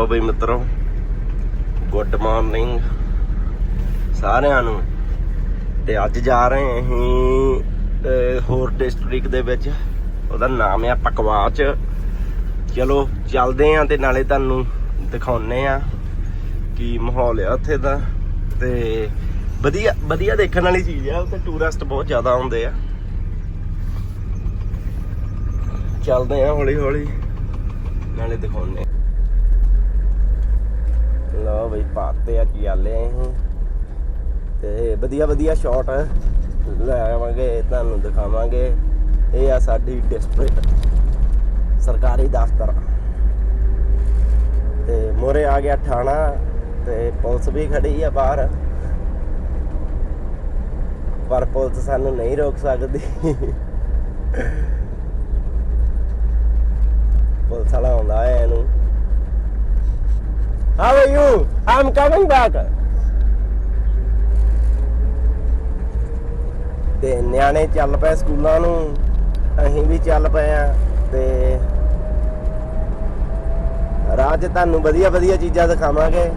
ਲਓ ਬਈ ਮਿੱਤਰੋ। ਗੁੱਡ ਮਾਰਨਿੰਗ ਸਾਰਿਆਂ ਨੂੰ। ਤੇ ਅੱਜ ਜਾ ਰਹੇ ਅਸੀਂ ਹੋਰ ਡਿਸਟ੍ਰਿਕਟ ਦੇ ਵਿੱਚ। ਉਹਦਾ ਨਾਮ ਆ ਪਕਵਾਚ। ਚਲੋ, ਚੱਲਦੇ ਆਂ ਤੇ ਨਾਲੇ ਤੁਹਾਨੂੰ ਦਿਖਾਉਨੇ ਆ ਕੀ ਮਾਹੌਲ ਆ ਉੱਥੇ ਦਾ। ਤੇ ਵਧੀਆ ਵਧੀਆ ਦੇਖਣ ਵਾਲੀ ਚੀਜ਼ ਆ, ਉੱਥੇ ਟੂਰਿਸਟ ਬਹੁਤ ਜ਼ਿਆਦਾ ਆਉਂਦੇ ਆ। ਚੱਲਦੇ ਆ ਹੌਲੀ ਹੌਲੀ ਨਾਲੇ ਦਿਖਾਉਨੇ ਲਓ ਬਈ, ਪਾਤੇ ਆ ਚਾਲੇ ਅਸੀਂ ਤੇ ਵਧੀਆ ਵਧੀਆ ਸ਼ਾਟ ਲੈ ਆਵਾਂਗੇ, ਤੁਹਾਨੂੰ ਦਿਖਾਵਾਂਗੇ। ਇਹ ਆ ਸਾਡੀ ਡਿਸਟ੍ਰਿਕਟ ਸਰਕਾਰੀ ਦਫ਼ਤਰ। ਤੇ ਮੋਰੇ ਆ ਗਿਆ ਥਾਣਾ ਤੇ ਪੁਲਿਸ ਵੀ ਖੜੀ ਆ ਬਾਹਰ। ਪਰ ਪੁਲਿਸ ਸਾਨੂੰ ਨਹੀਂ ਰੋਕ ਸਕਦੀ। ਪੁਲਿਸ ਵਾਲਾ ਆਉਂਦਾ ਹੈ ਇਹਨੂੰ। How are you? I'm coming back. ਤੇ ਨਿਆਣੇ ਚੱਲ ਪਏ ਸਕੂਲਾਂ ਨੂੰ ਅਸੀਂ ਵੀ ਚੱਲ ਪਏ ਆ ਤੇ ਰਾਜ ਤੁਹਾਨੂੰ ਵਧੀਆ ਵਧੀਆ ਚੀਜ਼ਾਂ ਦਿਖਾਵਾਂਗੇ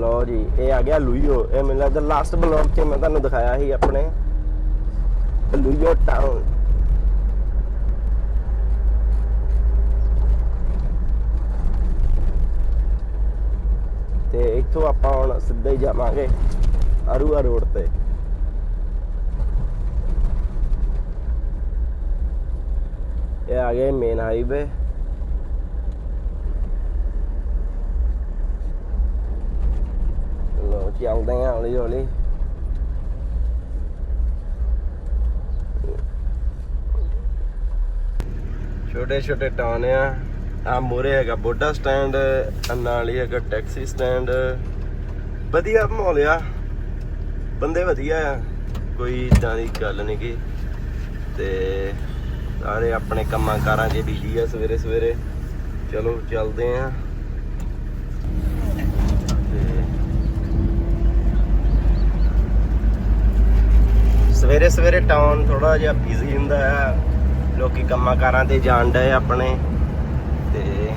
ਲੋ ਜੀ ਇਹ ਆ ਗਿਆ ਲੂਈਓ। ਇਹ ਮੈਨੂੰ ਲੱਗਦਾ ਲਾਸਟ ਬਲੌਗ 'ਚ ਮੈਂ ਤੁਹਾਨੂੰ ਦਿਖਾਇਆ ਸੀ ਆਪਣੇ। ਲੂਈਓ ਟਾਊਨ ਤੇ ਇੱਥੋਂ ਆਪਾਂ ਹੁਣ ਸਿੱਧਾ ਹੀ ਜਾਵਾਂਗੇ ਅਰੂਆ ਰੋਡ ਤੇ। ਇਹ ਆ ਗਏ ਮੇਨ ਹਾਈਵੇ ਲੋ ਚੱਲਦੇ ਆ ਹੌਲੀ ਹੌਲੀ ਛੋਟੇ ਛੋਟੇ ਟਾਊਨ ਆ। ਆ ਮੂਰੇ ਹੈਗਾ ਬੋਡਾ ਸਟੈਂਡ ਨਾਲ ਹੀ ਹੈਗਾ ਟੈਕਸੀ ਸਟੈਂਡ। ਵਧੀਆ ਮਾਹੌਲ ਆ। ਬੰਦੇ ਵਧੀਆ ਆ। ਕੋਈ ਇਦਾਂ ਦੀ ਗੱਲ ਨਹੀਂ ਗੀ। ਤੇ ਸਾਰੇ ਆਪਣੇ ਕੰਮਾਂ ਕਾਰਾਂ 'ਚ ਬਿਜ਼ੀ ਆ ਸਵੇਰੇ ਸਵੇਰੇ। ਚਲੋ, ਚੱਲਦੇ ਆ। ਸਵੇਰੇ ਸਵੇਰੇ ਟਾਊਨ ਥੋੜਾ ਜਿਹਾ ਬਿਜ਼ੀ ਹੁੰਦਾ ਆ। ਲੋਕੀ ਕੰਮਾਂ ਕਾਰਾਂ ਤੇ ਜਾਣ ਡਏ ਆਪਣੇ। ਤੇ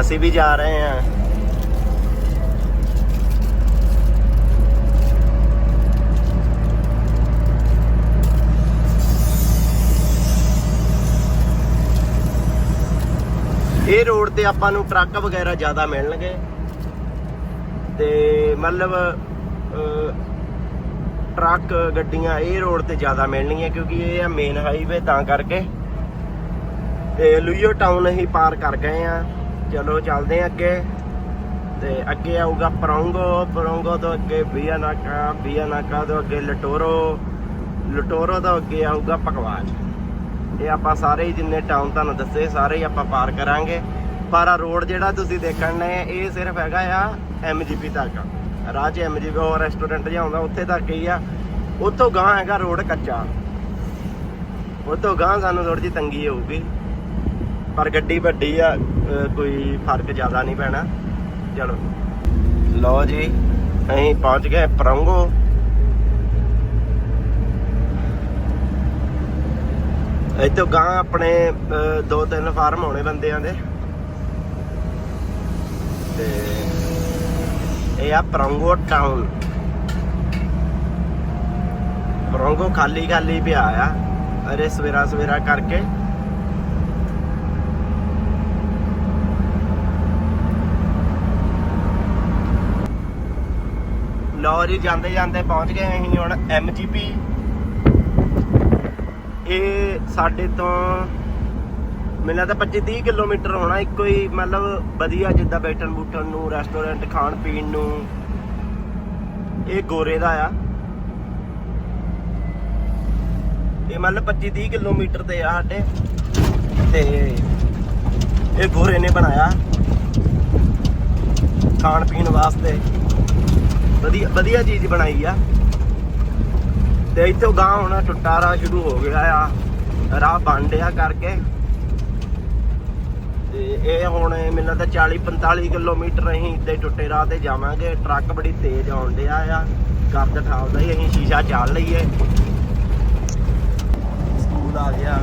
ਅਸੀਂ ਵੀ ਜਾ ਰਹੇ ਹਾਂ ਇਹ ਰੋਡ ਤੇ ਆਪਾਂ ਨੂੰ ਟਰੱਕ ਵਗੈਰਾ ਜ਼ਿਆਦਾ ਮਿਲਣਗੇ। ਤੇ ਮਤਲਬ ਟਰੱਕ, ਗੱਡੀਆਂ ਇਹ ਰੋਡ ਤੇ ਜ਼ਿਆਦਾ ਮਿਲਣਗੀਆਂ ਕਿਉਂਕਿ ਇਹ ਆ ਮੇਨ ਹਾਈਵੇ ਤਾਂ ਕਰਕੇ। ਤੇ ਲੂਈਓ ਟਾਊਨ ਅਸੀਂ ਪਾਰ ਕਰ ਗਏ ਆ। ਚਲੋ ਚੱਲਦੇ ਆ ਅੱਗੇ। ਤੇ ਅੱਗੇ ਆਊਗਾ ਪਰੌਂਗੋ। ਪਰੌਂਗੋ ਤੋਂ ਅੱਗੇ ਬੀਆਨਾਕਾ ਬੀਆਨਾਕਾ ਤੋਂ ਅੱਗੇ ਲਟੋਰੋ। ਲਟੋਰੋ ਤੋਂ ਅੱਗੇ ਆਊਗਾ ਪਕਵਾਜ। ਇਹ ਆਪਾਂ ਸਾਰੇ ਹੀ ਜਿੰਨੇ ਟਾਊਨ ਤੁਹਾਨੂੰ ਦੱਸੇ, ਸਾਰੇ ਹੀ ਆਪਾਂ ਪਾਰ ਕਰਾਂਗੇ। ਪਰ ਆ ਰੋਡ ਜਿਹੜਾ ਤੁਸੀਂ ਦੇਖਣ ਨੇ ਇਹ ਸਿਰਫ ਹੈਗਾ ਆ ਐਮਜੀਪੀ ਤੱਕ ਰਾਹ 'ਚ ਐਮਜੀਪੀ ਉਹ ਰੈਸਟੋਰੈਂਟ ਜਿਹਾ ਹੁੰਦਾ ਉੱਥੇ ਤੱਕ ਹੀ ਆ। ਉੱਥੋਂ ਗਾਂ ਹੈਗਾ ਰੋਡ ਕੱਚਾ। ਉੱਥੋਂ ਗਾਂ ਸਾਨੂੰ ਥੋੜੀ ਜਿਹੀ ਤੰਗੀ ਹੋਊਗੀ। ਪਰ ਗੱਡੀ ਵੱਡੀ ਆ ਕੋਈ ਫ਼ਰਕ ਜ਼ਿਆਦਾ ਨਹੀਂ ਪੈਣਾ। ਚਲੋ। ਲਓ ਜੀ, ਅਸੀਂ ਪਹੁੰਚ ਗਏ ਪਰੰਗੋ ਇੱਥੋਂ ਗਾਂ ਆਪਣੇ ਦੋ ਤਿੰਨ ਫਾਰਮ ਹੋਣੇ ਬੰਦਿਆਂ ਦੇ। ਤੇ ਇਹ ਆ ਪਰੰਗੋ ਟਾਊਨ ਪਰੰਗੋ ਖਾਲੀ ਖਾਲੀ ਪਿਆ ਆ। ਅਰੇ ਸਵੇਰਾ ਸਵੇਰਾ ਕਰਕੇ। ਲਓ ਜਾਂਦੇ ਜਾਂਦੇ ਪਹੁੰਚ ਗਏ ਅਸੀਂ ਹੁਣ ਐਮਜੀਪੀ ਇਹ ਸਾਡੇ ਤੋਂ ਮੈਨੂੰ ਲੱਗਦਾ 25 30 ਕਿਲੋਮੀਟਰ ਹੋਣਾ, ਇੱਕੋ ਹੀ ਮਤਲਬ ਵਧੀਆ ਜਿੱਦਾਂ ਬੈਠਣ ਬੂਠਣ ਨੂੰ ਰੈਸਟੋਰੈਂਟ ਖਾਣ ਪੀਣ ਨੂੰ। ਇਹ ਗੋਰੇ ਦਾ ਆ। ਇਹ ਮਤਲਬ 25 30 ਕਿਲੋਮੀਟਰ ਤੇ ਆ ਸਾਡੇ। ਤੇ ਇਹ ਗੋਰੇ ਨੇ ਬਣਾਇਆ। ਖਾਣ ਪੀਣ ਵਾਸਤੇ। ਵਧੀਆ ਵਧੀਆ ਚੀਜ਼ ਬਣਾਈ ਆ। ਤੇ ਇੱਥੋਂ ਗਾਂ ਹੋਣਾ ਟੁੱਟਾ ਰਾਹ ਸ਼ੁਰੂ ਹੋ ਗਿਆ ਆ। ਰਾਹ ਬਣ ਡਿਆ ਕਰਕੇ। ਇਹ ਹੁਣ ਮੈਨੂੰ ਤਾਂ 40 45 ਕਿਲੋਮੀਟਰ ਅਸੀਂ ਇੱਦਾਂ ਹੀ ਟੁੱਟੇ ਰਾਹ ਤੇ ਜਾਵਾਂਗੇ। ਟਰੱਕ ਬੜੀ ਤੇਜ਼ ਆਉਣ ਡਿਆ ਆ। ਗਰਦ ਠਾਲਦਾ ਹੀ ਅਸੀਂ ਸ਼ੀਸ਼ਾ ਚਾਲ ਲਈਏ। ਸਕੂਲ ਆ ਗਿਆ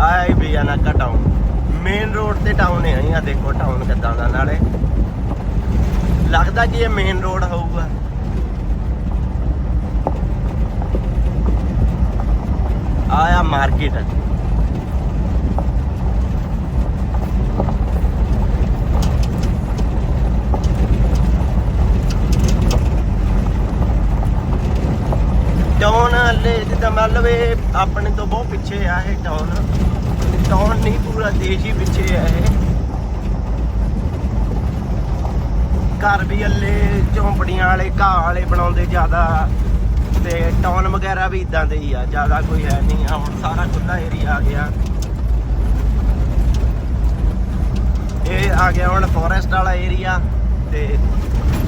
ਆਈ ਬਿਆਨਾਕਾ ਟਾਊਨ ਮੇਨ ਰੋਡ ਤੇ ਟਾਊਨ ਹੈ ਆ ਦੇਖੋ ਟਾਊਨ ਕਿੱਦਾਂ ਦਾ ਨਾਲੇ ਲੱਗਦਾ ਕਿ ਇਹ ਮੇਨ ਰੋਡ ਹੋਊਗਾ ਆਇਆ ਮਾਰਕੀਟ ਟਾਊਨ ਹਲੇ ਜਿੱਦਾਂ ਮਤਲਬ ਇਹ ਆਪਣੇ ਤੋਂ ਬਹੁਤ ਪਿੱਛੇ ਆ ਇਹ ਟਾਊਨ ਟਾਊਨ ਨਹੀਂ, ਪੂਰਾ ਦੇਸ਼ ਹੀ ਪਿੱਛੇ ਆ ਇਹ। ਘਰ ਵੀ ਹਲੇ ਝੌਂਪੜੀਆਂ ਵਾਲੇ, ਘਾਹ ਵਾਲੇ ਬਣਾਉਂਦੇ ਜ਼ਿਆਦਾ। ਤੇ ਟਾਊਨ ਵਗੈਰਾ ਵੀ ਇਦਾਂ ਦੇ ਹੀ ਆ, ਜ਼ਿਆਦਾ ਕੋਈ ਹੈ ਨਹੀਂ। ਆ ਹੁਣ ਸਾਰਾ ਖੁੱਲਾ ਏਰੀਆ ਆ ਗਿਆ। ਇਹ ਆ ਗਿਆ ਹੁਣ ਫੋਰੈਸਟ ਵਾਲਾ ਏਰੀਆ ਤੇ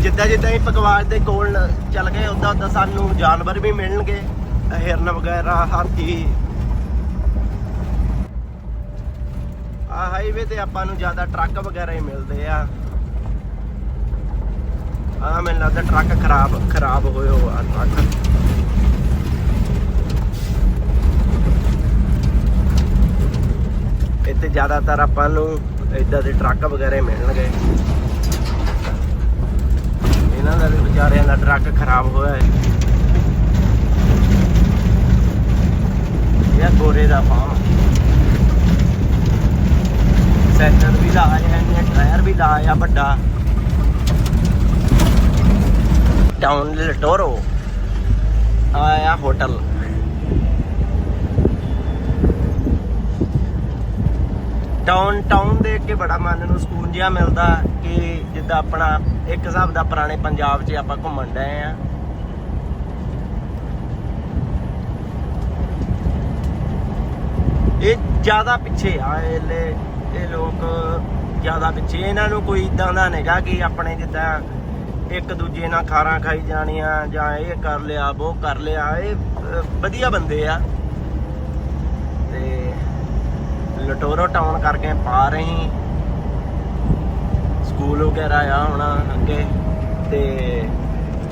ਜਿੱਦਾਂ ਜਿੱਦਾਂ ਹੀ ਪਕਵਾਜ ਦੇ ਕੋਲ ਚੱਲ ਗਏ ਉਦਾਂ ਉਦਾਂ ਸਾਨੂੰ ਜਾਨਵਰ ਵੀ ਮਿਲਣਗੇ। ਹਿਰਨ ਵਗੈਰਾ ਹਾਥੀ ਆ ਹਾਈਵੇ ਤੇ ਆਪਾਂ ਨੂੰ ਜ਼ਿਆਦਾ ਟਰੱਕ ਵਗੈਰਾ ਹੀ ਮਿਲਦੇ ਆ। ਆ ਮੈਨੂੰ ਲੱਗਦਾ ਟਰੱਕ ਖਰਾਬ ਖਰਾਬ ਹੋਏ ਹੋ ਆ ਟਰੱਕ ਇੱਥੇ ਜ਼ਿਆਦਾਤਰ ਆਪਾਂ ਨੂੰ ਇਦਾਂ ਦੇ ਟਰੱਕ ਵਗੈਰਾ ਮਿਲਣਗੇ। ਇਹਨਾਂ ਦਾ ਵੀ ਵਿਚਾਰਿਆਂ ਦਾ ਟਰੱਕ ਖਰਾਬ ਹੋਇਆ ਹੈ। ਇਹ ਗੋਰੇ ਦਾ ਫਾਰਮ ਸੈਂਟਰ ਵੀ ਲਾਇਆ ਹੈ ਟਾਇਰ ਵੀ ਲਾਇਆ ਵੱਡਾ। ਟਾਊਨ ਲਟੋਰੋ ਆਇਆ ਹੋਟਲ ਟਾਊਨ ਟਾਊਨ ਦੇ ਕੇ ਬੜਾ ਮਨ ਨੂੰ ਸਕੂਨ ਜਿਹਾ ਮਿਲਦਾ ਕਿ ਜਿੱਦਾਂ ਆਪਣਾ ਇੱਕ ਹਿਸਾਬ ਦਾ ਪੁਰਾਣੇ ਪੰਜਾਬ 'ਚ ਆਪਾਂ ਘੁੰਮਣ ਡਏ ਆ। ਇਹ ਜ਼ਿਆਦਾ ਪਿੱਛੇ ਆ, ਇਹ ਇਹ ਲੋਕ ਜ਼ਿਆਦਾ ਪਿੱਛੇ। ਇਹਨਾਂ ਨੂੰ ਕੋਈ ਇਦਾਂ ਦਾ ਨਹੀਂਗਾ ਕਿ ਆਪਣੇ ਜਿੱਦਾਂ ਇੱਕ ਦੂਜੇ ਨਾਲ ਖਾਰਾਂ ਖਾਈ ਜਾਣੀਆਂ ਜਾਂ ਇਹ ਕਰ ਲਿਆ, ਉਹ ਕਰ ਲਿਆ। ਇਹ ਵਧੀਆ ਬੰਦੇ ਆ। ਤੇ ਲਟੋਰੋ ਟਾਊਨ ਕਰਕੇ ਪਾ ਰਹੀ। ਸਕੂਲ ਵਗੈਰਾ ਆ ਹੁਣ ਅੱਗੇ। ਤੇ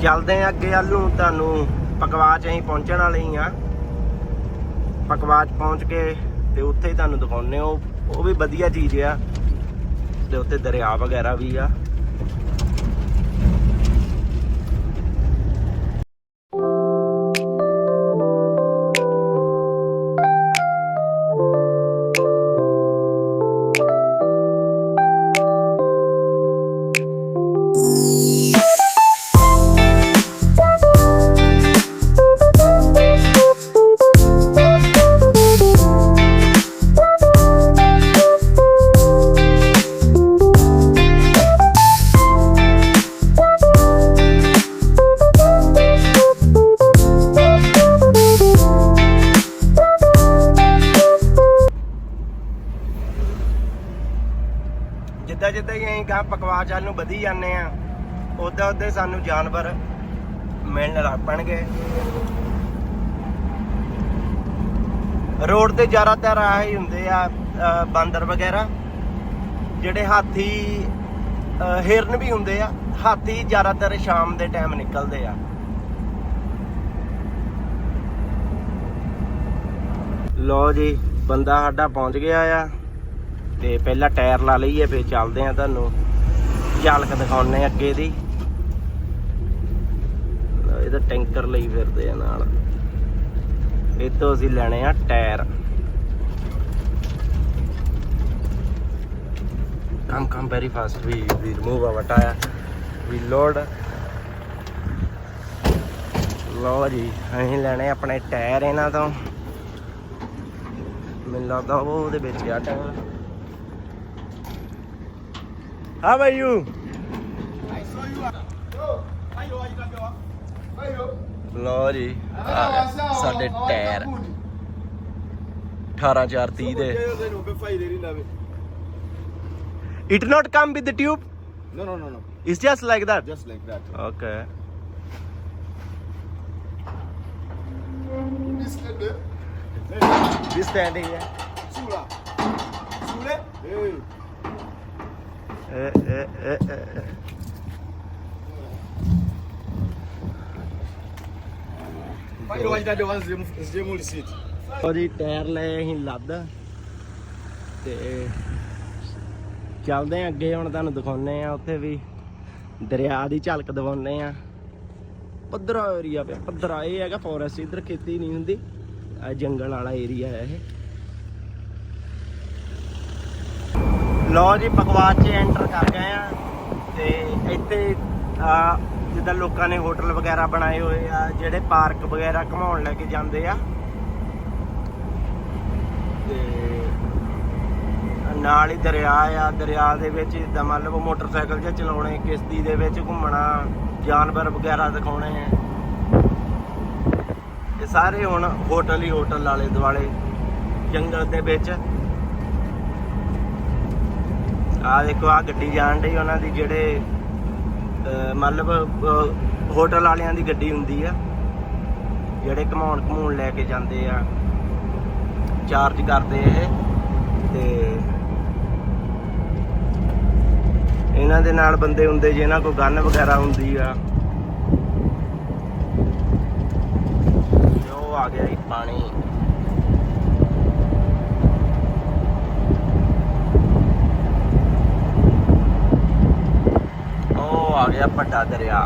ਚੱਲਦੇ ਆ ਅੱਗੇ ਆਲੂ ਤੁਹਾਨੂੰ ਪਕਵਾਚ ਅਸੀਂ ਪਹੁੰਚਣ ਵਾਲੇ ਹੀ ਆ। ਪਕਵਾਚ ਪਹੁੰਚ ਕੇ ਤੇ ਉੱਥੇ ਹੀ ਤੁਹਾਨੂੰ ਦਿਖਾਉਣੇ ਉਹ ਉਹ ਵੀ ਵਧੀਆ ਚੀਜ਼ ਆ। ਤੇ ਉੱਥੇ ਦਰਿਆ ਵਗੈਰਾ ਵੀ ਆ। ਜਿੱਦਾਂ ਜਿੱਦਾਂ ਹੀ ਅਸੀਂ ਗਾਂ ਪਕਵਾਜ ਵੱਲ ਨੂੰ ਵਧੀ ਜਾਂਦੇ ਆ ਉਦਾਂ ਉਦਾਂ ਸਾਨੂੰ ਜਾਨਵਰ ਮਿਲਣ ਲੱਗ ਪੈਣਗੇ। ਰੋਡ ਤੇ ਜ਼ਿਆਦਾਤਰ ਆਹ ਹੁੰਦੇ ਆ ਬਾਂਦਰ ਵਗੈਰਾ, ਜਿਹੜੇ ਹਾਥੀ ਹਿਰਨ ਵੀ ਹੁੰਦੇ ਆ, ਹਾਥੀ ਜ਼ਿਆਦਾਤਰ ਸ਼ਾਮ ਦੇ ਟਾਈਮ ਨਿਕਲਦੇ ਆ। ਲੋ ਜੀ, ਬੰਦਾ ਸਾਡਾ ਪਹੁੰਚ ਗਿਆ ਆ। ਤੇ ਪਹਿਲਾਂ ਟਾਇਰ ਲਾ ਲਈਏ, ਫੇਰ ਚੱਲਦੇ ਆ ਤੁਹਾਨੂੰ। ਝਲਕ ਦਿਖਾਉਣੇ ਅੱਗੇ ਦੀ। ਇਹਦਾ ਟੈਂਕਰ ਲਈ ਫਿਰਦੇ ਆ ਨਾਲ। ਇਹ ਤੋਂ ਅਸੀਂ ਲੈਣੇ ਆ ਟਾਇਰ। ਕੰਮ come ਵੈਰੀ ਫਾਸਟ ਵੀ we remove our tire we load ਲਓ ਜੀ, ਅਸੀਂ ਲੈਣੇ ਆਪਣੇ ਟਾਇਰ ਇਹਨਾਂ ਤੋਂ। ਮੈਨੂੰ ਲੱਗਦਾ ਉਹ ਉਹਦੇ ਵਿੱਚ ਆ tyre. ਹਾਂ ਬਾਈ ਯੂ ਲਓ ਜੀ ਆਹ ਸਾਡੇ ਟਾਇਰ 18 4 30 ਦੇ Eu tenho que fazer ele lá. It not come with the tube No, no, no, no. It's just like that Just like that. Okay This kid there. This standing ਹੈ Sula. Sule? Hey. Vai lá, ainda deu umas demolicidas. ਉਹ ਜੀ tyre ਲਏ ਅਸੀਂ ਲੱਦ ਤੇ ਚੱਲਦੇ ਆ ਅੱਗੇ ਹੁਣ ਤੁਹਾਨੂੰ ਦਿਖਾਉਨੇ ਆ ਉੱਥੇ ਵੀ ਦਰਿਆ ਦੀ ਝਲਕ ਦਿਵਾਉਨੇ ਆ ਪੱਧਰਾ ਏਰੀਆ ਪਿਆ ਪੱਧਰਾ ਇਹ ਹੈਗਾ ਫੋਰੈਸਟ ਇਧਰ ਖੇਤੀ ਨਹੀਂ ਹੁੰਦੀ। ਆ ਜੰਗਲ ਵਾਲਾ ਏਰੀਆ ਹੈ ਇਹ। ਲੋ ਜੀ, ਬਕਵਾਸ 'ਚ ਐਂਟਰ ਕਰ ਗਏ ਆ। ਤੇ ਇੱਥੇ, ਆ, ਜਿੱਦਾਂ ਲੋਕਾਂ ਨੇ ਹੋਟਲ ਵਗੈਰਾ ਬਣਾਏ ਹੋਏ ਆ, ਜਿਹੜੇ ਪਾਰਕ ਵਗੈਰਾ ਘਮਾਉਣ ਲੈ ਕੇ ਜਾਂਦੇ ਆ। ਤੇ ਨਾਲ ਹੀ ਦਰਿਆ ਆ, ਦਰਿਆ ਦੇ ਵਿੱਚ ਜਿੱਦਾਂ ਮੰਨ ਲਓ ਮੋਟਰਸਾਈਕਲ ਜਾਂ ਚਲਾਉਣੇ, ਕਿਸ਼ਤੀ ਦੇ ਵਿੱਚ ਘੁੰਮਣਾ, ਜਾਨਵਰ ਵਗੈਰਾ ਦਿਖਾਉਣੇ ਇਹ ਸਾਰੇ ਹੁਣ ਹੋਟਲ ਹੀ ਹੋਟਲ ਆਲੇ ਦੁਆਲੇ, ਜੰਗਲ ਦੇ ਵਿੱਚ। ਆ ਦੇਖੋ ਆ ਗੱਡੀ ਜਾਣ ਡਈ, ਉਹਨਾਂ ਦੀ ਜਿਹੜੇ ਮਤਲਬ ਹੋਟਲ ਵਾਲਿਆਂ ਦੀ ਗੱਡੀ ਹੁੰਦੀ ਆ, ਜਿਹੜੇ ਘਮਾਉਣ, ਘਮੂਣ ਲੈ ਕੇ ਜਾਂਦੇ ਆ ਚਾਰਜ ਕਰਦੇ ਇਹ, ਤੇ ਇਹਨਾਂ ਦੇ ਨਾਲ ਬੰਦੇ ਹੁੰਦੇ, ਜਿਹਨਾਂ ਕੋਲ ਗਨ ਵਗੈਰਾ ਹੁੰਦੀ ਆ ਉਹ ਆ ਗਿਆ ਇਹ ਪਾਣੀ। ਉਹ ਆ ਵੱਡਾ ਦਰਿਆ।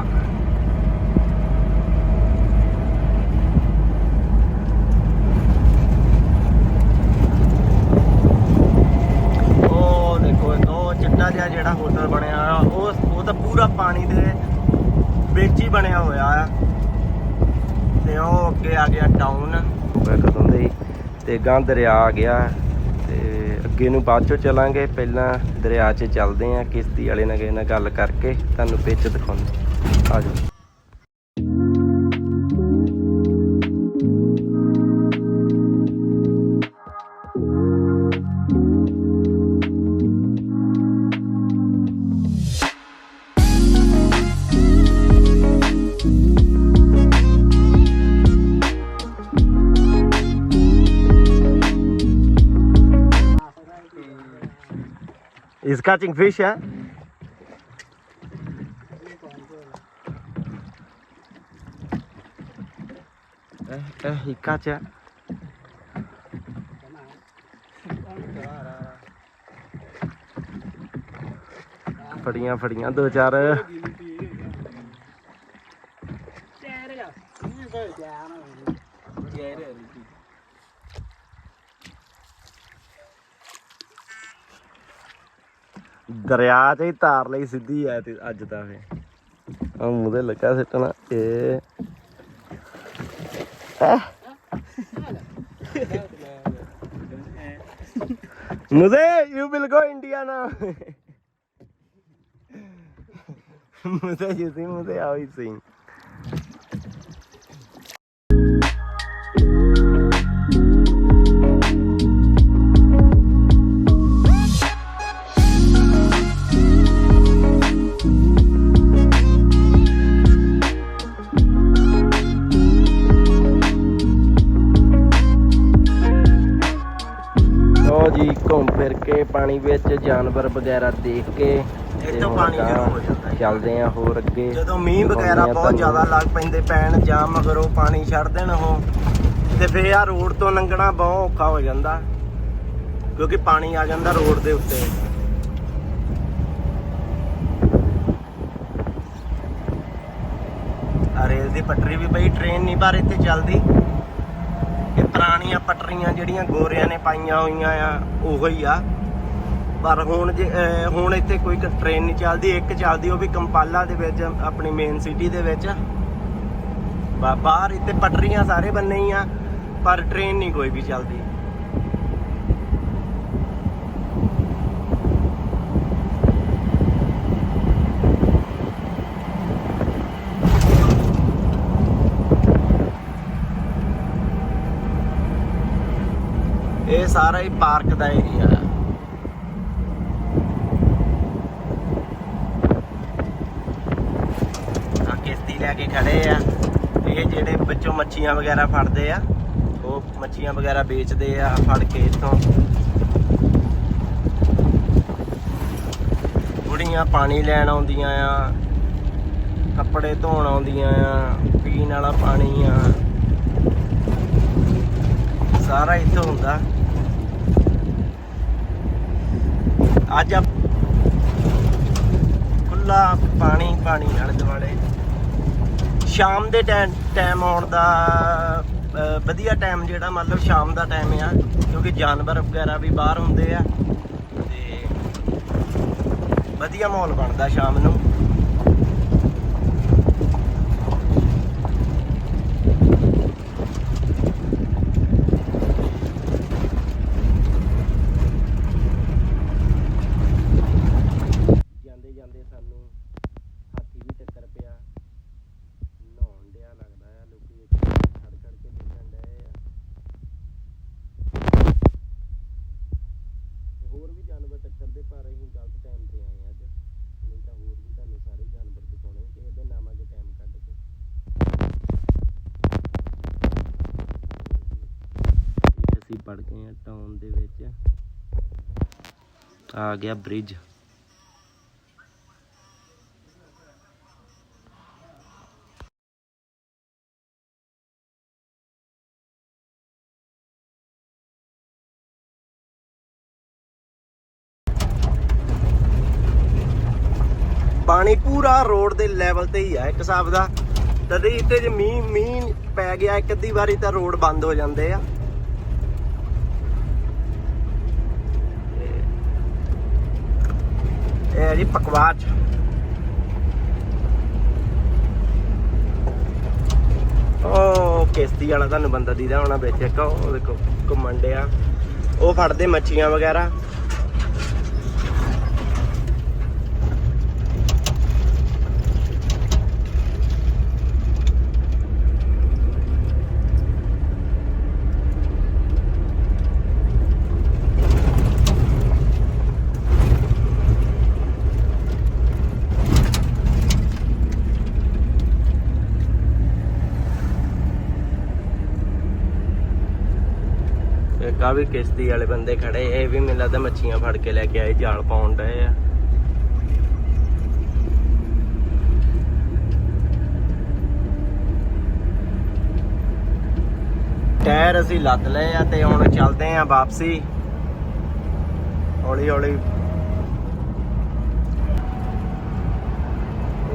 ਉਹ ਦੇਖੋ ਇੱਕ ਚਿੱਟਾ ਜਿਹਾ ਜਿਹੜਾ ਹੋਟਲ ਬਣਿਆ ਆ ਉਹ ਉਹ ਤਾਂ ਪੂਰਾ ਪਾਣੀ ਦੇ ਵਿੱਚ ਹੀ ਬਣਿਆ ਹੋਇਆ ਆ। ਤੇ ਉਹ ਅੱਗੇ ਆ ਗਿਆ ਟਾਊਨ ਕਦੋਂ ਦੇ ਤੇ ਗਾਂ ਦਰਿਆ ਆ ਗਿਆ। ਅੱਗੇ ਨੂੰ ਬਾਅਦ ਚੋਂ ਚਲਾਂਗੇ। ਪਹਿਲਾਂ ਦਰਿਆ 'ਚ ਚੱਲਦੇ ਆ, ਕਿਸ਼ਤੀ ਵਾਲੇ ਨਾਲ ਕਿਸੇ ਨਾਲ ਗੱਲ ਕਰਕੇ ਤੁਹਾਨੂੰ ਪਿੱਚ ਦਿਖਾਉਂਦੇ ਆ। ਜਾਓ। catching fish, yeah? Eh, eh, he catch, yeah? फड़ियाँ फड़ियाँ दो चार ਦਰਿਆ 'ਚ ਹੀ ਤਾਰ ਲਈ ਸਿੱਧੀ ਐ ਤੇ ਅੱਜ ਤਾਂ ਫੇ ਆ ਮੂੰਹ ਤੇ ਲੱਗਾ ਸਿੱਟਣਾ, ਇਹ। ਮੁਝੇ ਯੂ ਵਿਲ ਗੋ ਇੰਡੀਆ ਨਾ ਮੁਝੇ ਯੂ ਸੀ ਮੁਝੇ ਆਓ ਹੀ ਘੁੰਮ ਫਿਰ ਕੇ ਪਾਣੀ ਵਿੱਚ ਜਾਨਵਰ ਵਗੈਰਾ ਦੇਖ ਕੇ ਇੱਥੋਂ ਪਾਣੀ ਸ਼ੁਰੂ ਹੋ ਜਾਂਦਾ ਹੈ। ਚੱਲਦੇ ਆ ਹੋਰ ਅੱਗੇ ਜਦੋਂ ਮੀਂਹ ਵਗੈਰਾ ਬਹੁਤ ਜ਼ਿਆਦਾ। ਲੱਗ ਪੈਂਦੇ ਪੈਣ ਜਾਂ ਮਗਰ ਪਾਣੀ ਛੱਡ ਦੇਣ ਉਹ ਤੇ ਫੇਰ ਆ ਰੋਡ ਤੋਂ ਲੰਘਣਾ ਬਹੁਤ ਔਖਾ ਹੋ ਜਾਂਦਾ ਕਿਉਂਕਿ ਪਾਣੀ ਆ ਜਾਂਦਾ ਰੋਡ ਦੇ ਉੱਤੇ ਆ ਰੇਲ ਦੀ ਪਟਰੀ ਵੀ ਬਈ ਟ੍ਰੇਨ ਨਹੀਂ ਬਾਹਰ ਇੱਥੇ ਚੱਲਦੀ ਇਹ ਪੁਰਾਣੀਆਂ ਪਟਰੀਆਂ ਜਿਹੜੀਆਂ ਗੋਰਿਆਂ ਨੇ ਪਾਈਆਂ ਹੋਈਆਂ ਆ, ਉਹੋ ਹੀ ਆ। ਪਰ ਹੁਣ ਜੇ ਹੁਣ ਇੱਥੇ ਕੋਈ ਟ੍ਰੇਨ ਨਹੀਂ ਚੱਲਦੀ, ਇੱਕ ਚੱਲਦੀ, ਉਹ ਵੀ ਕੰਪਾਲਾ ਦੇ ਵਿੱਚ, ਆਪਣੀ ਮੇਨ ਸਿਟੀ ਦੇ ਵਿੱਚ। ਬਾਹਰ ਇੱਥੇ ਪਟਰੀਆਂ ਸਾਰੇ ਬੰਨੇ ਹੀ ਆ, ਪਰ ਟ੍ਰੇਨ ਨਹੀਂ ਕੋਈ ਵੀ ਚੱਲਦੀ ਇਹ ਸਾਰਾ ਹੀ ਪਾਰਕ ਦਾ ਏਰੀਆ ਆ। ਆ ਕਿਸ਼ਤੀ ਲੈ ਕੇ ਖੜੇ ਆ। ਇਹ ਜਿਹੜੇ ਵਿੱਚੋਂ ਮੱਛੀਆਂ ਵਗੈਰਾ ਫੜਦੇ ਆ, ਉਹ ਮੱਛੀਆਂ ਵਗੈਰਾ ਵੇਚਦੇ ਆ ਫੜ ਕੇ ਇੱਥੋਂ। ਬੁੜੀਆਂ ਪਾਣੀ ਲੈਣ ਆਉਂਦੀਆਂ ਆ, ਕੱਪੜੇ ਧੋਣ ਆਉਂਦੀਆਂ ਆ, ਪੀਣ ਵਾਲਾ ਪਾਣੀ ਆ। ਸਾਰਾ ਇੱਥੋਂ ਹੁੰਦਾ। ਅੱਜ ਆ ਖੁੱਲਾ ਪਾਣੀ ਪਾਣੀ ਆਲੇ ਦੁਆਲੇ। ਸ਼ਾਮ ਦੇ ਟਾਈਮ ਟਾਈਮ ਆਉਣ ਦਾ ਵਧੀਆ ਟਾਈਮ ਜਿਹੜਾ ਮਤਲਬ ਸ਼ਾਮ ਦਾ ਟਾਈਮ ਆ, ਕਿਉਂਕਿ ਜਾਨਵਰ ਵਗੈਰਾ ਵੀ ਬਾਹਰ ਹੁੰਦੇ ਆ। ਤੇ ਵਧੀਆ ਮਾਹੌਲ ਬਣਦਾ ਸ਼ਾਮ ਨੂੰ ਜਾਂਦੇ ਜਾਂਦੇ ਸਾਨੂੰ ਹਾਥੀ ਵੀ ਟੱਕਰ ਪਿਆ ਨਹਾਉਣ ਡਿਆ ਲੱਗਦਾ ਆ ਲੋਕੀ ਇੱਥੇ ਖੜ ਖੜ ਕੇ ਦੇਖਣ ਡਏ ਆ ਤੇ ਹੋਰ ਵੀ ਜਾਨਵਰ ਟੱਕਰਦੇ ਪਰ ਅਸੀਂ ਗਲਤ ਟਾਈਮ ਤੇ ਆਏ ਅੱਜ ਨਹੀਂ ਤਾਂ ਹੋਰ ਵੀ ਤੁਹਾਨੂੰ ਸਾਰੇ ਜਾਨਵਰ ਦਿਖਾਉਣੇ ਕਿਸੇ ਦਿਨ ਆਵਾਂਗੇ ਟਾਈਮ ਕੱਢ ਕੇ ਇਹ ਅਸੀਂ ਪੜ ਗਏ ਆ ਟਾਊਨ ਆ ਗਿਆ ਬ੍ਰਿਜ ਪਾਣੀ ਪੂਰਾ ਰੋਡ ਦੇ ਲੈਵਲ ਤੇ ਹੀ ਆ, ਇੱਕ ਹਿਸਾਬ ਦਾ। ਤਦੇ ਇੱਥੇ ਜੇ ਮੀਂਹ ਮੀਂਹ ਪੈ ਗਿਆ, ਇੱਕ ਅੱਧੀ ਵਾਰੀ ਤਾਂ ਰੋਡ ਬੰਦ ਹੋ ਜਾਂਦੇ ਆ। ਇਹ ਹੈ ਜੀ ਪਕਵਾਚ ਉਹ ਕਿਸ਼ਤੀ ਵਾਲਾ ਤੁਹਾਨੂੰ ਬੰਦਾ ਦੀਦਾ ਹੋਣਾ ਵਿੱਚ, ਇੱਕ ਉਹ ਦੇਖੋ, ਘੁੰਮਣ ਡਿਆ। ਉਹ ਫੜਦੇ ਮੱਛੀਆਂ ਵਗੈਰਾ ਇੱਕ ਆ ਵੀ ਕਿਸ਼ਤੀ ਵਾਲੇ ਬੰਦੇ ਖੜੇ, ਇਹ ਵੀ ਮੈਨੂੰ ਲੱਗਦਾ ਮੱਛੀਆਂ ਫੜ ਕੇ ਲੈ ਕੇ ਆਏ, ਜਾਲ ਪਾਉਣ ਡਏ ਆ। ਟਾਇਰ ਅਸੀਂ ਲੱਦ ਲਏ ਆ ਤੇ ਹੁਣ ਚੱਲਦੇ ਆ ਵਾਪਸੀ। ਹੌਲੀ ਹੌਲੀ।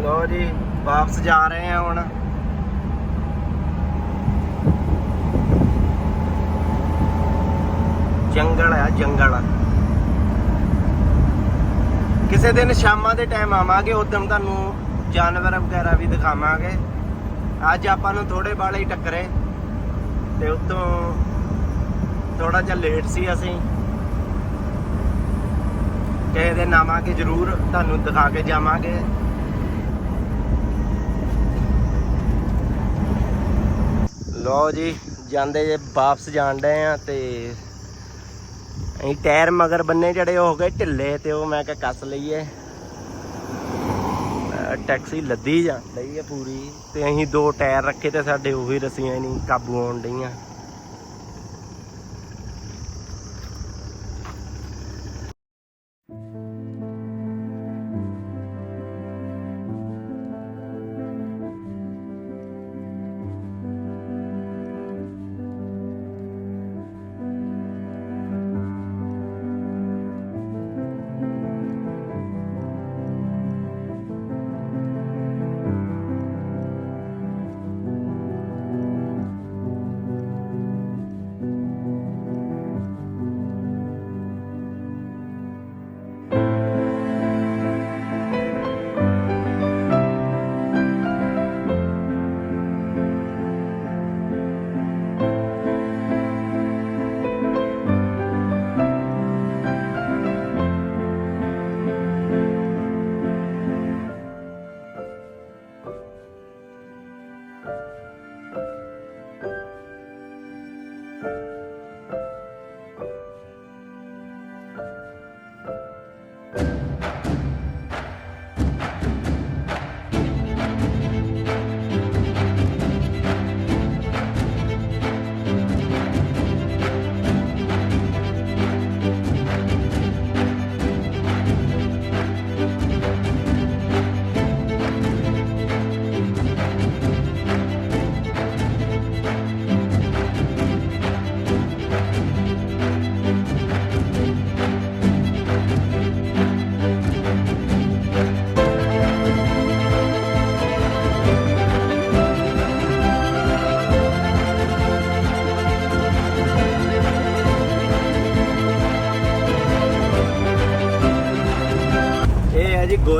ਲੋ ਜੀ, ਵਾਪਸ ਜਾ ਰਹੇ ਆ ਹੁਣ। ਜੰਗਲ ਆ, ਜੰਗਲ ਕਿਸੇ ਦਿਨ ਸ਼ਾਮਾਂ ਦੇ ਟਾਈਮ ਆਵਾਂਗੇ ਉਦੋਂ ਤੁਹਾਨੂੰ ਜਾਨਵਰ ਵਗੈਰਾ ਵੀ ਦਿਖਾਵਾਂਗੇ। ਅੱਜ ਆਪਾਂ ਨੂੰ ਥੋੜੇ ਬਾਲੇ ਹੀ ਟੱਕਰੇ। ਤੇ ਉਤੋਂ ਥੋੜਾ ਜਿਹਾ ਲੇਟ ਸੀ ਅਸੀਂ। ਕਿਸੇ ਦਿਨ ਆਵਾਂਗੇ ਜ਼ਰੂਰ, ਤੁਹਾਨੂੰ ਦਿਖਾ ਕੇ ਜਾਵਾਂਗੇ। ਲੋ ਜੀ, ਜਾਂਦੇ ਜੇ ਵਾਪਸ ਜਾਣ ਡਏ ਆ ਤੇ ਅਸੀਂ ਟਾਇਰ ਮਗਰ ਬੰਨੇ ਜਿਹੜੇ ਹੋ ਗਏ ਢਿੱਲੇ ਤੇ ਉਹ ਮੈਂ ਕਿਹਾ ਕੱਸ ਲਈਏ। ਟੈਕਸੀ ਲੱਦੀ ਜਾਂ ਲਈ ਹੈ ਪੂਰੀ। ਤੇ ਅਸੀਂ ਦੋ ਟਾਇਰ ਰੱਖੇ ਤੇ ਸਾਡੇ ਉਹੀ ਰਸੀਆਂ ਨਹੀਂ ਕਾਬੂ ਆਉਣ ਡਈਆਂ।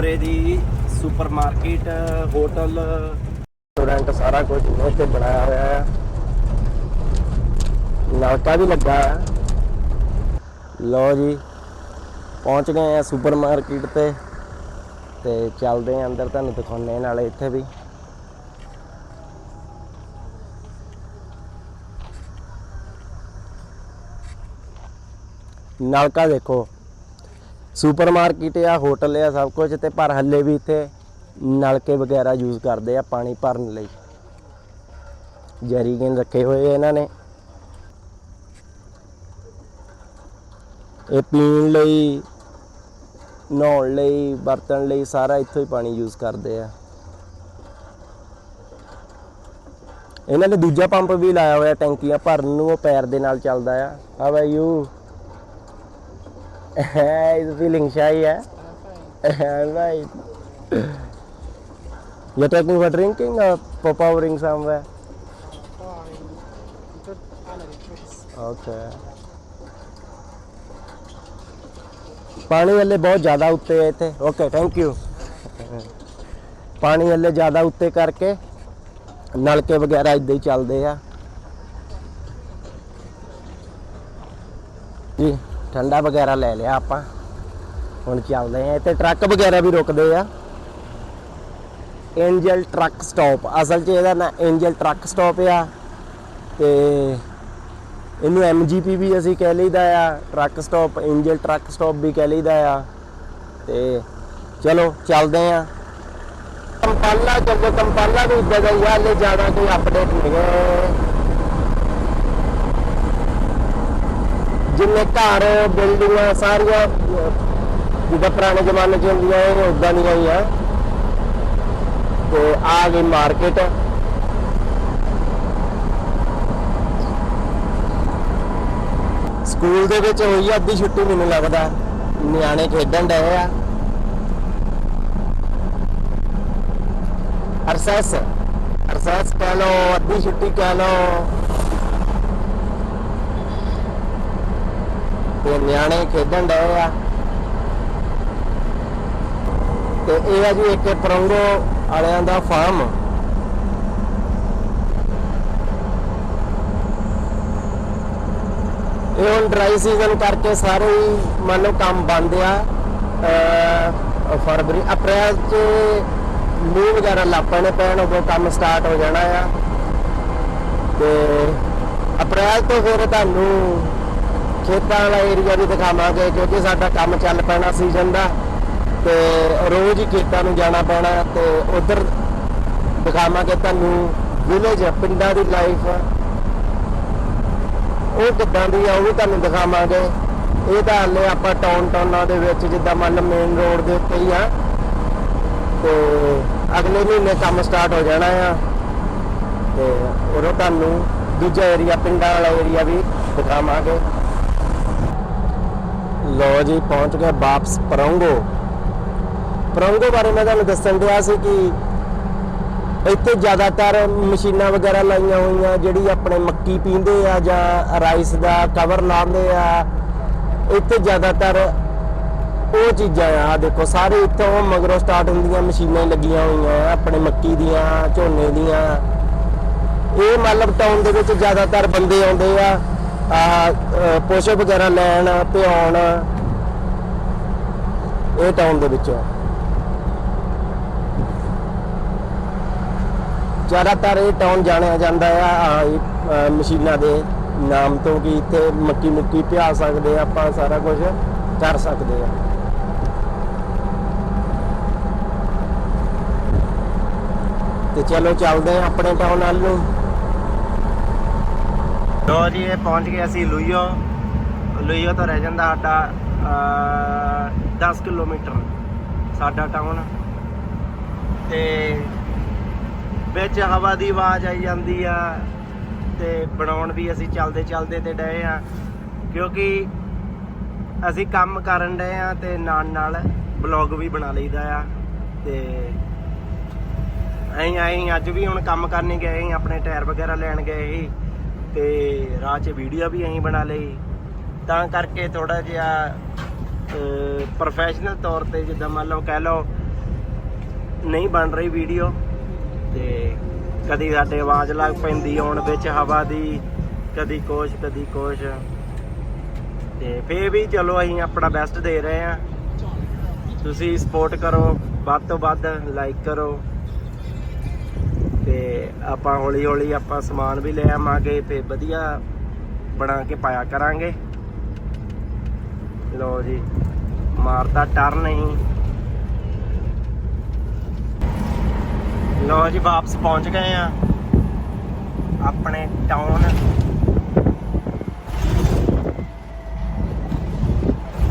ਜੀ ਸੁਪਰਮਾਰਕਟ ਹੋਟਲ। ਰੈਸਟੋਰੈਂਟ ਸਾਰਾ ਕੁਝ ਇੱਥੇ ਬਣਾਇਆ ਹੋਇਆ ਹੈ। ਨਲਕਾ ਵੀ ਲੱਗਾ ਹੈ। ਲਓ ਜੀ, ਪਹੁੰਚ ਗਏ ਆ ਸੁਪਰਮਾਰਕਟ ਤੇ। ਤੇ ਚੱਲਦੇ ਆ ਅੰਦਰ, ਤੁਹਾਨੂੰ ਦਿਖਾਉਂਦੇ ਨਾਲੇ ਇੱਥੇ ਵੀ। ਨਲਕਾ ਦੇਖੋ। ਸੁਪਰ ਮਾਰਕੀਟ ਆ, ਹੋਟਲ ਆ, ਸਭ ਕੁਝ ਤੇ ਪਰ ਹੱਲੇ ਵੀ ਇੱਥੇ ਨਲਕੇ ਵਗੈਰਾ ਯੂਜ਼ ਕਰਦੇ ਆ ਪਾਣੀ ਭਰਨ ਲਈ। ਜੈਰੀਕਨ ਰੱਖੇ ਹੋਏ ਆ ਇਹਨਾਂ ਨੇ। ਇਹ ਪੀਣ ਲਈ, ਨਹਾਉਣ ਲਈ, ਵਰਤਣ ਲਈ ਸਾਰਾ ਇੱਥੋਂ ਹੀ ਪਾਣੀ ਯੂਜ਼ ਕਰਦੇ ਆ। ਇਹਨਾਂ ਨੇ ਦੂਜਾ ਪੰਪ ਵੀ ਲਾਇਆ ਹੋਇਆ, ਟੈਂਕੀਆਂ ਭਰਨ ਨੂੰ, ਉਹ ਪੈਰ ਦੇ ਨਾਲ ਚੱਲਦਾ ਆ। How are you is feeling shy, yeah? right. You're taking for drinking or for powering somewhere? Okay. ਪਾਣੀ ਹਲੇ ਬਹੁਤ ਜ਼ਿਆਦਾ ਉੱਤੇ ਹੈ ਇੱਥੇ ਓਕੇ ਥੈਂਕ ਯੂ ਪਾਣੀ ਹਲੇ ਜ਼ਿਆਦਾ ਉੱਤੇ ਕਰਕੇ ਨਲਕੇ ਵਗੈਰਾ ਇਦਾਂ ਹੀ ਚੱਲਦੇ ਆ ਜੀ ਠੰਡਾ ਵਗੈਰਾ ਲੈ ਲਿਆ ਆਪਾਂ। ਹੁਣ ਚੱਲਦੇ ਆ ਇੱਥੇ ਟਰੱਕ ਵਗੈਰਾ ਵੀ ਰੁਕਦੇ ਆ। ਐਂਜਲ ਟਰੱਕ ਸਟਾਪ ਅਸਲ 'ਚ ਇਹਦਾ ਨਾਂ ਐਂਜਲ ਟਰੱਕ ਸਟਾਪ ਆ। ਤੇ ਇਹਨੂੰ ਐਮਜੀਪੀ ਵੀ ਅਸੀਂ ਕਹਿ ਲਈਦਾ ਆ। Truck stop angel truck stop ਵੀ ਕਹਿ ਲਈਦਾ ਆ। ਤੇ ਚਲੋ, ਚੱਲਦੇ ਆ ਕੰਪਾਲਾ, ਜਦੋਂ ਕੰਪਾਲਾ ਵੀ ਇਦਾਂ ਦਾ ਹੀ ਆ, ਹਲੇ ਜ਼ਿਆਦਾ ਕੋਈ ਅਪਡੇਟ ਨਹੀਂ ਹੈ। ਜਿੰਨੇ ਘਰ, ਬਿਲਡਿੰਗਾਂ ਸਾਰੀਆਂ, ਜਿੱਦਾਂ ਪੁਰਾਣੇ ਜ਼ਮਾਨੇ 'ਚ ਹੁੰਦੀਆਂ, ਇਹ ਉਦਾਂ ਦੀਆਂ ਹੀ ਆ। ਤੇ ਆ ਗਈ ਮਾਰਕੀਟ। ਸਕੂਲ ਦੇ ਵਿੱਚ ਹੋਈ ਅੱਧੀ ਛੁੱਟੀ, ਮੈਨੂੰ ਲੱਗਦਾ। ਨਿਆਣੇ ਖੇਡਣ ਡਏ ਆ। ਅਰਸੈਸ ਅਰਸੈਸ ਕਹਿ ਲਓ, ਅੱਧੀ ਛੁੱਟੀ ਕਹਿ ਲਓ। ਤੇ ਨਿਆਣੇ ਖੇਡਣ ਡਏ ਆ। ਤੇ ਇਹ ਆ ਜੀ ਇੱਕ ਪਰੰਗੋ ਵਾਲਿਆਂ ਦਾ ਫਾਰਮ ਇਹ ਹੁਣ ਡਰਾਈ ਸੀਜ਼ਨ ਕਰਕੇ ਸਾਰੇ ਹੀ ਮੰਨ ਲਓ ਕੰਮ ਬੰਦ ਆ। ਫਰਵਰੀ, ਅਪ੍ਰੈਲ ਚ ਮੀਂਹ ਵਗੈਰਾ ਲੱਪਣੇ ਨੇ ਪੈਣ, ਉਦੋਂ ਕੰਮ ਸਟਾਰਟ ਹੋ ਜਾਣਾ ਆ। ਤੇ ਅਪ੍ਰੈਲ ਤੋਂ ਫਿਰ ਤੁਹਾਨੂੰ ਖੇਤਾਂ ਵਾਲਾ ਏਰੀਆ ਵੀ ਦਿਖਾਵਾਂਗੇ ਕਿਉਂਕਿ ਸਾਡਾ ਕੰਮ ਚੱਲ ਪੈਣਾ ਸੀਜ਼ਨ ਦਾ ਤੇ ਰੋਜ਼ ਹੀ ਖੇਤਾਂ ਨੂੰ ਜਾਣਾ ਪੈਣਾ ਤੇ ਉਧਰ ਦਿਖਾਵਾਂਗੇ ਤੁਹਾਨੂੰ ਵਿਲੇਜ ਪਿੰਡਾਂ ਦੀ ਲਾਈਫ ਉਹ ਕਿੱਦਾਂ ਦੀ ਆ ਉਹ ਵੀ ਤੁਹਾਨੂੰ ਦਿਖਾਵਾਂਗੇ। ਇਹ ਤਾਂ ਹਾਲੇ ਆਪਾਂ ਟਾਊਨ ਟਾਊਨਾਂ ਦੇ ਵਿੱਚ ਜਿੱਦਾਂ ਮੰਨ ਲਓ ਮੇਨ ਰੋਡ ਦੇ ਉੱਤੇ ਹੀ ਆ। ਤੇ ਅਗਲੇ ਮਹੀਨੇ ਕੰਮ ਸਟਾਰਟ ਹੋ ਜਾਣਾ ਆ। ਤੇ ਉਦੋਂ ਤੁਹਾਨੂੰ ਦੂਜਾ ਏਰੀਆ ਪਿੰਡਾਂ ਵਾਲਾ ਏਰੀਆ ਵੀ ਦਿਖਾਵਾਂਗੇ। ਲੋ ਜੀ, ਪਹੁੰਚ ਗਿਆ ਵਾਪਸ ਪਰੌਂਗੋ ਪਰੌਂਗੋ ਬਾਰੇ ਮੈਂ ਤੁਹਾਨੂੰ ਦੱਸਣ ਦਿਆ ਸੀ ਕਿ ਇੱਥੇ ਜ਼ਿਆਦਾਤਰ ਮਸ਼ੀਨਾਂ ਵਗੈਰਾ ਲਾਈਆਂ ਹੋਈਆਂ, ਜਿਹੜੀ ਆਪਣੇ ਮੱਕੀ ਪੀਂਦੇ ਆ ਜਾਂ ਰਾਈਸ ਦਾ ਕਵਰ ਲਾਉਂਦੇ ਆ। ਇੱਥੇ ਜ਼ਿਆਦਾਤਰ ਉਹ ਚੀਜ਼ਾਂ ਆ ਦੇਖੋ, ਸਾਰੇ ਇੱਥੋਂ ਮਗਰੋਂ ਸਟਾਰਟ ਹੁੰਦੀਆਂ ਮਸ਼ੀਨਾਂ ਲੱਗੀਆਂ ਹੋਈਆਂ, ਆਪਣੇ ਮੱਕੀ ਦੀਆਂ, ਝੋਨੇ ਦੀਆਂ। ਇਹ ਮਤਲਬ ਟਾਊਨ ਦੇ ਵਿੱਚ ਜ਼ਿਆਦਾਤਰ ਬੰਦੇ ਆਉਂਦੇ ਆ। ਆ ਪੋਸ਼ੇ ਵਗੈਰਾ ਲੈਣ ਤੇ ਆਉਣ ਇਹ ਟਾਊਨ ਦੇ ਵਿੱਚ। ਜ਼ਿਆਦਾਤਰ ਇਹ ਟਾਊਨ ਜਾਣਿਆ ਜਾਂਦਾ ਆ ਮਸ਼ੀਨਾਂ ਦੇ ਨਾਮ ਤੋਂ ਕਿ ਇੱਥੇ ਮੱਕੀ ਮੁੱਕੀ ਪਿਆ ਸਕਦੇ ਆ, ਆਪਾਂ ਸਾਰਾ ਕੁਝ ਕਰ ਸਕਦੇ ਆ। ਤੇ ਚਲੋ ਚੱਲਦੇ ਆ ਆਪਣੇ ਟਾਊਨ ਵੱਲ ਨੂੰ। ਲੋ ਜੀ ਇਹ ਪਹੁੰਚ ਗਏ ਅਸੀਂ ਲੁਈਓ। ਲੁਈਓ ਤੋਂ ਰਹਿ ਜਾਂਦਾ ਸਾਡਾ ਅਹ, 10 ਕਿਲੋਮੀਟਰ ਸਾਡਾ ਟਾਊਨ ਤੇ ਵਿੱਚ ਹਵਾ ਦੀ ਆਵਾਜ਼ ਆਈ ਜਾਂਦੀ ਆ ਤੇ ਬਣਾਉਣ ਵੀ ਅਸੀਂ ਚੱਲਦੇ ਚੱਲਦੇ ਤੇ ਡਏ ਆ ਕਿਉਂਕਿ ਅਸੀਂ ਕੰਮ ਕਰਨ ਡਏ ਆ ਤੇ ਨਾਲ ਨਾਲ ਬਲੌਗ ਵੀ ਬਣਾ ਲਈਦਾ ਆ। ਤੇ ਅਸੀਂ ਆਏ ਅੱਜ ਵੀ ਹੁਣ ਕੰਮ ਕਰਨੇ ਗਏ ਸੀ ਆਪਣੇ ਟਾਇਰ ਵਗੈਰਾ ਲੈਣ ਗਏ ਸੀ। ਤੇ ਰਾਹ 'ਚ ਵੀਡੀਓ ਵੀ ਅਸੀਂ ਬਣਾ ਲਈ। ਤਾਂ ਕਰਕੇ ਥੋੜਾ ਜਿਹਾ ਪ੍ਰੋਫੈਸ਼ਨਲ ਤੌਰ ਤੇ ਜਿੱਦਾਂ ਮੰਨ ਲਓ ਕਹਿ ਲਓ ਨਹੀਂ ਬਣ ਰਹੀ ਵੀਡੀਓ ਤੇ ਕਦੀ ਸਾਡੇ ਆਵਾਜ਼ ਲੱਗ ਪੈਂਦੀ ਆਉਣ ਵਿੱਚ, ਹਵਾ ਦੀ, ਕਦੀ ਕੁਛ ਕਦੀ ਕੁਛ। ਤੇ ਫੇਰ ਵੀ ਚਲੋ ਅਸੀਂ ਆਪਣਾ ਬੈਸਟ ਦੇ ਰਹੇ ਆ ਤੁਸੀਂ ਸਪੋਰਟ ਕਰੋ, ਵੱਧ ਤੋਂ ਵੱਧ ਲਾਈਕ ਕਰੋ। ਤੇ ਆਪਾਂ ਹੌਲੀ ਹੌਲੀ ਆਪਾਂ ਸਮਾਨ ਵੀ ਲੈ ਆਵਾਂਗੇ ਤੇ ਵਧੀਆ ਬਣਾ ਕੇ ਪਾਇਆ ਕਰਾਂਗੇ। ਲਓ ਜੀ, ਮਾਰਦਾ ਟਰ ਨਹੀਂ। ਲਓ ਜੀ, ਵਾਪਸ ਪਹੁੰਚ ਗਏ ਆ। ਆਪਣੇ ਟਾਊਨ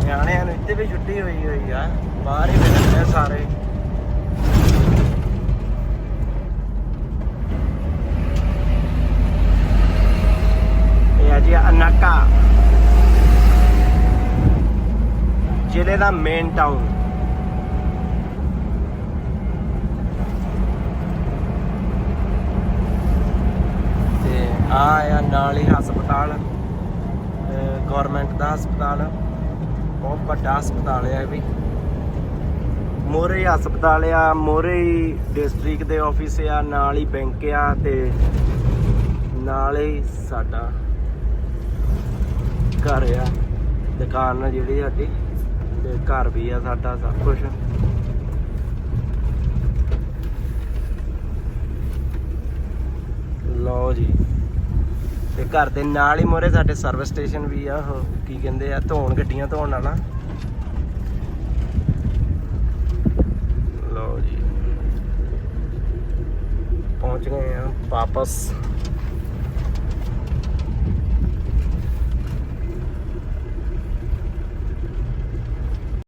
ਨਿਆਣਿਆਂ ਨੂੰ ਇੱਥੇ ਵੀ ਛੁੱਟੀ ਹੋਈ ਹੋਈ ਆ, ਬਾਹਰ ਹੀ ਫਿਰਦੇ ਸਾਰੇ। ਆ ਜ਼ਿਲ੍ਹੇ ਦਾ ਮੇਨ ਟਾਊਨ ਤੇ ਆ ਆ ਨਾਲ ਹੀ ਹਸਪਤਾਲ ਗਵਰਨਮੈਂਟ ਦਾ ਹਸਪਤਾਲ। ਬਹੁਤ ਵੱਡਾ ਹਸਪਤਾਲ ਹੈ ਵੀ। ਮੋਰੇ ਹਸਪਤਾਲ ਆ ਮੋਰੇ ਡਿਸਟ੍ਰਿਕਟ ਦੇ ਆਫਿਸ ਆ, ਨਾਲ ਹੀ ਬੈਂਕ ਆ ਤੇ ਨਾਲ ਹੀ ਸਾਡਾ ਘਰ ਆ। ਦੁਕਾਨ ਆ ਜਿਹੜੀ ਸਾਡੀ। ਤੇ ਘਰ ਵੀ ਆ ਸਾਡਾ ਸਭ ਕੁਝ ਲਓ ਜੀ। ਤੇ ਘਰ ਦੇ ਨਾਲ ਹੀ ਮੋਰੇ ਸਾਡੇ ਸਰਵਿਸ ਸਟੇਸ਼ਨ ਵੀ ਆ ਕੀ ਕਹਿੰਦੇ ਆ, ਧੋਣ ਗੱਡੀਆਂ ਧੋਣ ਵਾਲਾ। ਲਓ ਜੀ। ਪਹੁੰਚ ਗਏ ਆ ਵਾਪਸ।